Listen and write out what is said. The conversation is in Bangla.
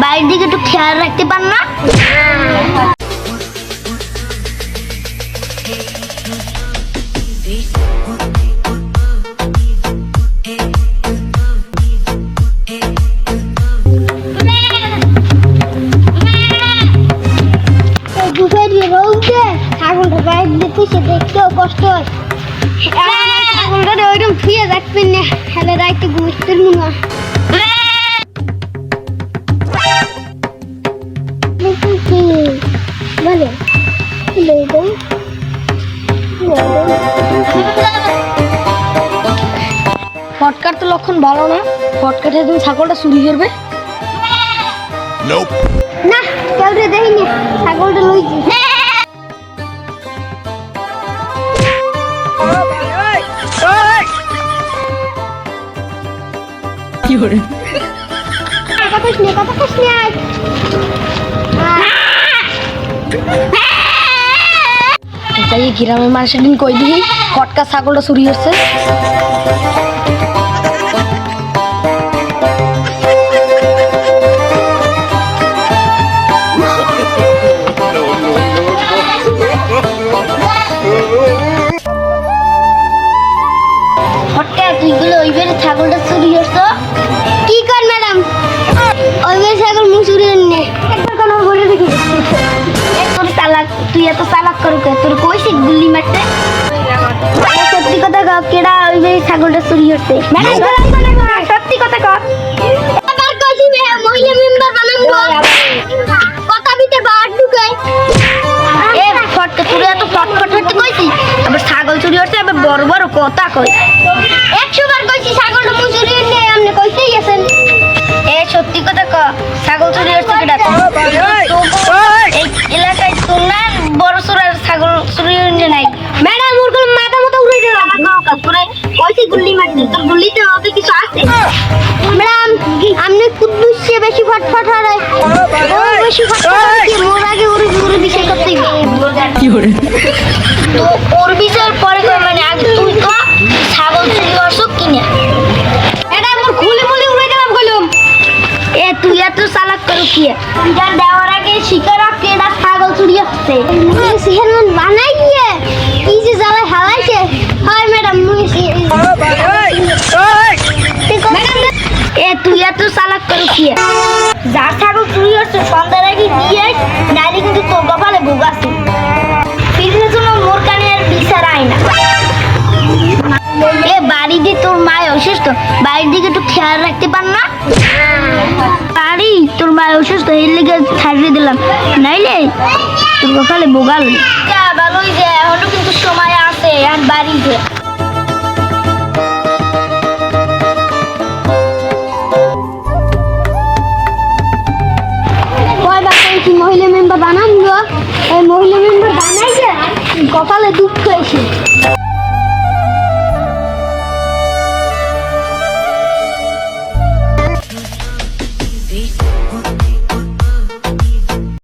বাড়ির দিকে একটু খেয়াল রাখতে পার না ছাগলটা কষ্ট হয় ওইরকম শুয়ে রাখবেন না হেলে রাইতে ঘুমিতে না বলে ফটকার তো লক্ষণ ভালো না। ফটকাটা তুমি ছাগলটা চুরি করবে? না দেখিনি। ছাগলটা লইছি। কি করে কথা কইস কথা কইস নে। আয় এই গ্রামের মানুষের দিন কই দিই ফটকা ছাগলটা চুরি বেরে ছাগলটা চুরি করছ তুই এত চালাক করো কে? তোর কইছি গুল্লি মারতে? সত্যি কথা কও কেডা ওই যে ছাগলটা চুরি হচ্ছে সত্যি কথা কও। কথা বিতে বার ঢুকাই এ ফটকে তুই এত ফটফট হতে কইছি ছাগল চুরি হচ্ছে আবার বড় বড় কথা কই 100 গুল্লি মারতে তোর গুল্লিতে হবে কিছু আছে? ম্যাডাম আপনি কুদ্দুস সে বেশি ফটফট হয় ও বেশি ফটফট মোর আগে উড়ে উড়ে বিষয় করতে কি করে? তো ওর বিষয়ের পরে কই মানে আগে তুই তো ছাগল চুরি করছ কিনে? এটা মোর খুলে খুলে উড়ে গেলাম কইলাম। এ তুই এত চালাক করো কি? এটা দেওয়ার তুই এত চালাক করো কি? যার ছাগল চুরি হচ্ছে সন্ধ্যার আগে দিয়ে নাইলে কিন্তু তোর কপালে ভোগ আছে। ফিরনে জন্য মোর কানে আর বিচার আয় না। এ বাড়িতে তোর মায় অসুস্থ, বাড়ির দিকে একটু খেয়াল রাখতে পার না? বাড়ি তোর মায় অসুস্থ, এর লিগে ছাড়িয়ে দিলাম। নাইলে তোর কপালে বোগাল ভালোই কপালে দুঃখ এসে